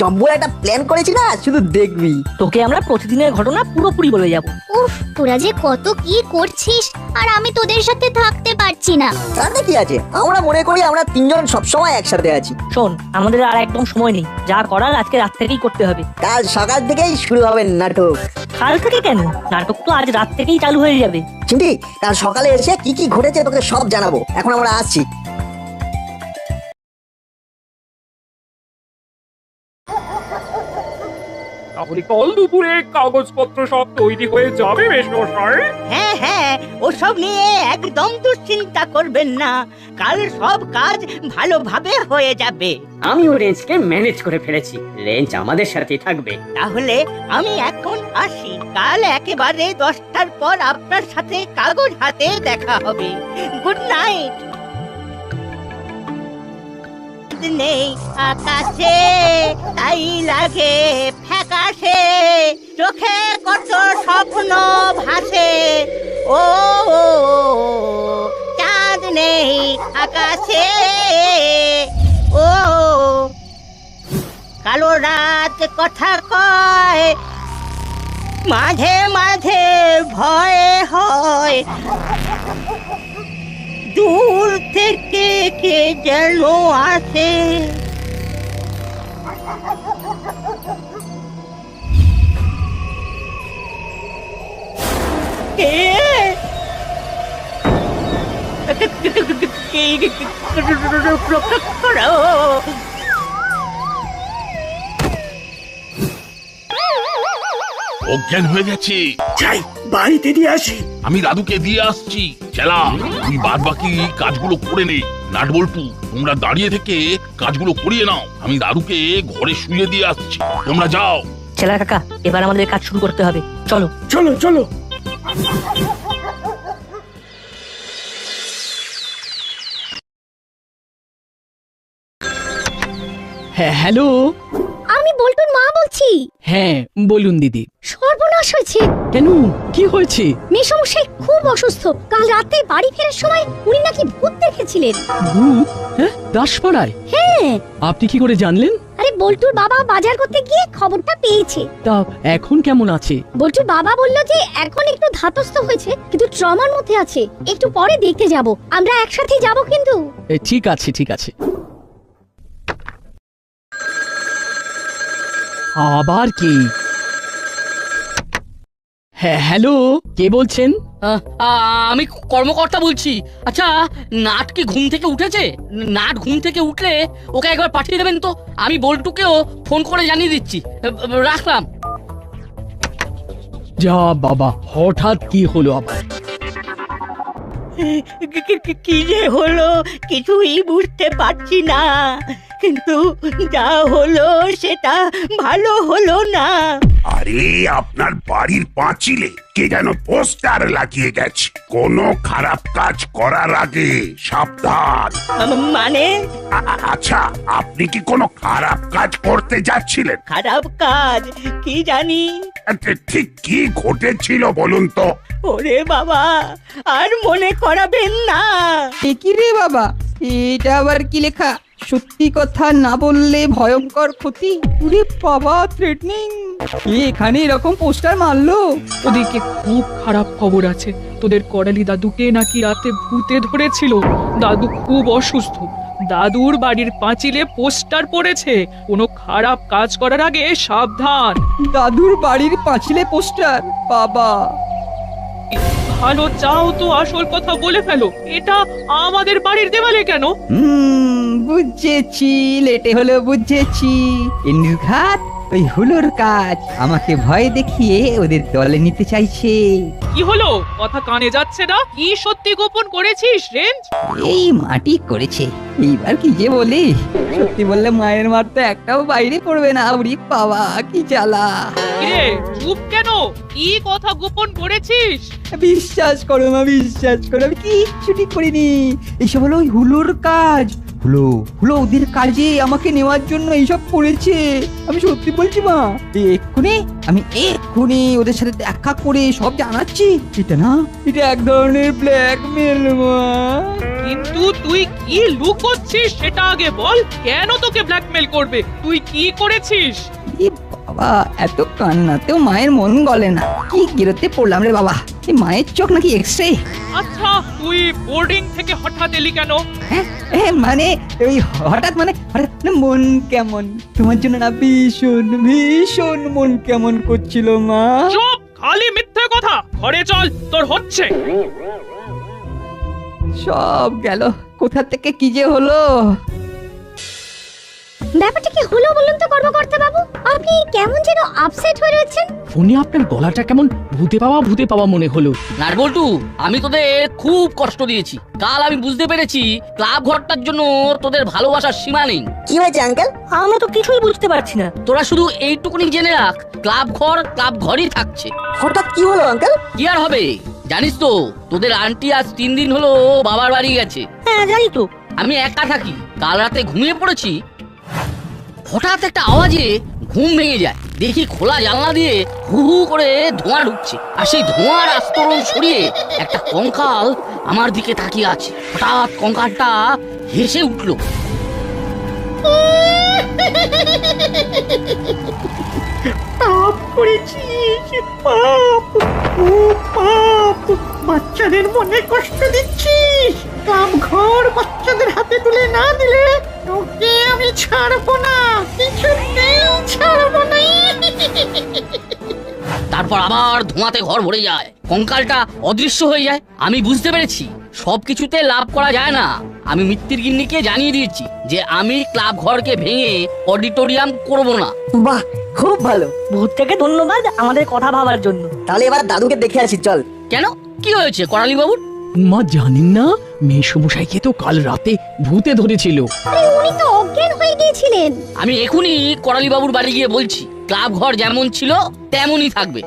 চব্বল একটা প্ল্যান করেছি না শুধু দেখবি। তোকে আমরা প্রতিদিনের ঘটনা পুরোপুরি বলে যাব। উফ তোরা যে কত কি করছিস আর আমি তোদের সাথে থাকতে পারছি না। তাতে কি আছে? আমরা মনে করি আমরা তিনজন সবসময় একসাথে আছি। শোন আমাদের আর একদম সময় নেই। যা করার আজকে রাত থেকেই করতে হবে। কাল সকাল থেকেই শুরু হবে নাটক। কাল থেকে কেন? নাটক তো আজ রাত থেকেই চালু হয়ে যাবে। চিন্তি কাল সকালে এসে কি কি ঘটেছে তোকে সব জানাব। এখন আমরা আসছি। তাহলে কাল দুপুরে কাগজপত্র সব তৈরি হয়ে যাবে মেশমশাই? হ্যাঁ হ্যাঁ ওসব নিয়ে একদম দুশ্চিন্তা করবেন না। কাল সব কাজ ভালোভাবে হয়ে যাবে। আমিও রেঞ্জকে ম্যানেজ করে ফেলেছি। রেঞ্জ আমাদের সাথে থাকবে। তাহলে আমি এখন আসি। কাল একেবারে দশটার পর আপনার সাথে কাগজ হাতে দেখা হবে। Good night. নেই আকাশে তাই লাগে চোখে কত স্বপ্ন ভাসে। ও, চাঁদ নেই আকাশে। ও, কালো রাত কথা কয়, মাঝে মাঝে ভয় হয়। দূর থেকে কে যেন আসে। করো? অজ্ঞান হয়ে গেছে। যাই বাড়িতে দিয়ে আসি। আমি দাদুকে দিয়ে আসছি। চেলা তুই বাদ বাকি কাজগুলো করে নে। নাটবল্টু তোমরা দাঁড়িয়ে থেকে কাজগুলো করিয়ে নাও। আমি দাদুকে ঘরে শুয়ে দিয়ে আসছি। তোমরা যাও। ছেলা কাকা এবার আমাদের কাজ শুরু করতে হবে। চলো। চলো চলো। হ্যাঁ হ্যালো? আমি বল্টুর মা বলছি। হ্যাঁ বলুন দিদি। সর্বনাশ হয়েছে। কেন? কি হয়েছে? মেসমশাই খুব অসুস্থ। কাল রাতে বাড়ি ফেরার সময় উনি নাকি ভূত দেখেছিলেন। ভূত? হ্যাঁ দাসপাড়ায়? হ্যাঁ। আপনি কি করে জানলেন? আরে বল্টুর বাবা বাজার করতে গিয়ে খবরটা পেয়েছে। তা এখন কেমন আছে? বল্টুর বাবা বলল যে এখন একটু ধাতস্থ হয়েছে কিন্তু ট্রমার মধ্যে আছে। একটু পরে দেখতে যাব। আমরা একসাথে যাব কিন্তু। ঠিক আছে ঠিক আছে। আবার কি? হ্যাঁ হ্যালো কে বলছেন? আহ, আ- আমি কর্মকর্তা বলছি। আচ্ছা নাট কি ঘুম থেকে উঠেছে? নাট ঘুম থেকে উঠলে ওকে একবার পাঠিয়ে দেবেন তো? আমি বল্টুকেও ফোন করে জানিয়ে দিচ্ছি। রাখলাম। যা বাবা হঠাৎ কি হলো আবার? কি- কি- কি- কি যে হলো কিছুই বুঝতে পারছি না। কিন্তু যা হলো সেটা ভালো হলো না। আরে আপনার বাড়ির পাঁচিলে কে যেন পোস্টার লাগিয়ে গেছে। কোনো খারাপ কাজ করার আগে সাবধান। মানে? আচ্ছা আপনি কি কোনো খারাপ কাজ করতে যাচ্ছিলেন? খারাপ কাজ? কি জানি? আচ্ছা, ঠিক কি ঘটেছিল বলুন তো? ওরে বাবা আর মনে করাবেন না। কি রে বাবা? এটা আবার কি লেখা? সত্যি কথা না বললে ভয়ঙ্কর ক্ষতি। উরে বাবা থ্রেটনিং এখানে এরকম পোস্টার মারলো? ওদিকে খুব খারাপ খবর আছে। তোদের করালি দাদুকে নাকি রাতে ভূতে ধরেছিল। দাদু খুব অসুস্থ। দাদুর বাড়ির পাঁচিলে পোস্টার পড়েছে। কোনো খারাপ কাজ করার আগে সাবধান। দাদুর বাড়ির পাঁচিলে পোস্টার? বাবা। ভালো চাও তো আসল কথা বলে ফেলো। এটা আমাদের বাড়ির দেওয়ালে কেন? হুম বুঝেছি লেটে হলো বুঝেছি। এ নির্ঘাত ওই হুলোর কাজ। আমাকে ভয় দেখিয়ে ওদের দলে নিতে চাইছে। কি হলো? কথা কানে যাচ্ছে না? কি সত্যি গোপন করেছিস রেঞ্জ? এই মাটি করেছে। এইবার কি যে বলি? সত্যি বললে মায়ের মার তো একটাও বাইরে পড়বে না উরি বাবা কি জ্বালা। কিরে চুপ কেন? কি কথা গোপন করেছিস? বিশ্বাস করো মা বিশ্বাস করো আমি কিচ্ছুটি করিনি। এইসব হলো ওই হুলোর কাজ। হুলো হুলো ওদের কাজে আমাকে নেওয়ার জন্য এইসব করেছে। আমি সত্যি বলছি মা এক্ষুনি আমি এক্ষুনি ওদের সাথে দেখা করে সব জানাচ্ছি। এটা না এটা এক ধরনের ব্ল্যাকমেল মা। কিন্তু তুই কি লুকোচ্ছিস সেটা আগে বল কেন তোকে ব্ল্যাকমেল করবে? তুই কি করেছিস? বাবা এত কান্নাতেও মায়ের মন গলে না। কি গিরতে পড়লাম রে বাবা। এই মায়ের চোখ নাকি এক্সরে আচ্ছা তুই বোর্ডিং থেকে হঠাৎ এলি কেন? এ মানে ওই হঠাৎ মানে হঠাৎ মন কেমন? তোমার জন্য না ভীষণ ভীষণ মন কেমন করছিল মা। চুপ খালি মিথ্যে কথা। ঘরে চল তোর হচ্ছে। সব গেল। কোথা থেকে কি যে হলো? ব্যাপারটা কি হলো বলুন তো কর্মকর্তা বাবু? আপনি কেমন যেন আপসেট হয়ে রয়েছেন? ফোনে আপনার গলাটা কেমন ভূতে পাওয়া ভূতে পাওয়া মনে হলো। আমি তোদের খুব কষ্ট দিয়েছি। কাল আমি বুঝতে পেরেছি ক্লাব ঘরটার জন্য তোদের ভালোবাসার সীমা নেই। কি হয়েছে আঙ্কেল আমরা তো কিছুই বুঝতে পারছি না। তোরা শুধু এইটুকুনি জেনে রাখ ক্লাব ঘর ক্লাব ঘরই থাকছে। হঠাৎ কি হলো আঙ্কেল কি আর হবে? জানিস তো তোদের আন্টি আজ তিন দিন হলো বাবার বাড়ি গেছে। হ্যাঁ জানি তো। আমি একা থাকি কাল রাতে ঘুমিয়ে পড়েছি হঠাৎ একটা আওয়াজে ঘুম ভেঙে যায়। দেখি খোলা জানলা দিয়ে হু হু করে ধোঁয়া ঢুকছে। আর সেই ধোঁয়ার আস্তরণ সরিয়ে একটা কঙ্কাল আমার দিকে তাকিয়ে আছে। হঠাৎ কঙ্কালটা হেসে উঠল। পাপ করেছিস, পাপ ও পাপ। বাচ্চাদের মনে কষ্ট দিচ্ছিস কাম ঘর বাচ্চাদের হাতে তুলে না দিলে তোকে আমি ছাড়বো না কিছুতেই ছাড়বো না। তারপর আবার ধোঁয়াতে ঘর ভরে যায়। কঙ্কালটা অদৃশ্য হয়ে যায়। আমি বুঝতে পেরেছি সব কিছুতে লাভ করা যায় না। আমি মিত্তির গিন্নিকে জানিয়ে দিয়েছি যে আমি ক্লাব ঘরকে ভেঙে অডিটোরিয়াম করব না। বাহ খুব ভালো। ভূতটাকে ধন্যবাদ আমাদের কথা ভাবার জন্য। তাহলে এবার দাদুকে দেখে আসি চল। কেন? কি হয়েছে করালি বাবুর মা জানেন না? মেসমশাইকে তো কাল রাতে ভূতে ধরেছিল। উনি তো অজ্ঞান হয়ে গিয়েছিলেন। আমি এখনই করালি বাবুর বাড়ি গিয়ে বলছি ক্লাব ঘর যেমন ছিল তেমনই থাকবে।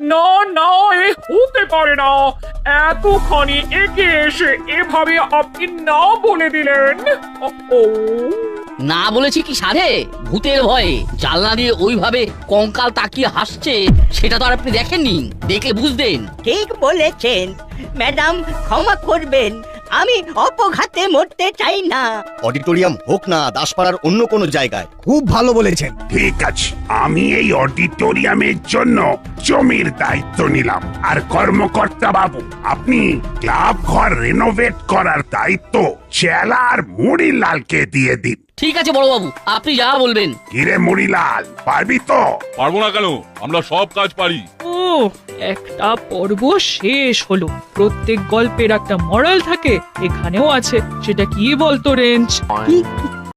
না না এ হতে পারে না। এতখানি একে এসে এভাবে আপনি না বলে দিলেন। ও। না বলেছি কি সাধে? ভূতের ভয়ে। জানলা দিয়ে ওইভাবে কঙ্কাল তাকিয়ে হাসছে সেটা তো আর আপনি দেখেননি। দেখে বুঝতেন ঠিক বলেছেন। ম্যাডাম ক্ষমা করবেন। আমি অপঘাতে মরতে চাই না। অডিটোরিয়াম হোক না দাসপাড়ার অন্য কোনো জায়গায়। খুব ভালো বলেছেন। ঠিক আছে আমি এই অডিটোরিয়ামের জন্য জমির দায়িত্ব নিলাম। আর কর্মকর্তা বাবু আপনি ক্লাব ঘর রেনোভেট করার দায়িত্ব চেলা আর মুড়িলালকে দিয়ে দিন। ঠিক আছে বড় বাবু আপনি যা বলবেন। কিরে মুড়িলাল পারবি তো? পারব না কেন? আমরা সব কাজ পারি। ও একটা পর্ব শেষ হলো। প্রত্যেক গল্পের একটা মরাল থাকে এখানেও আছে। সেটা কি বলতো রেঞ্জ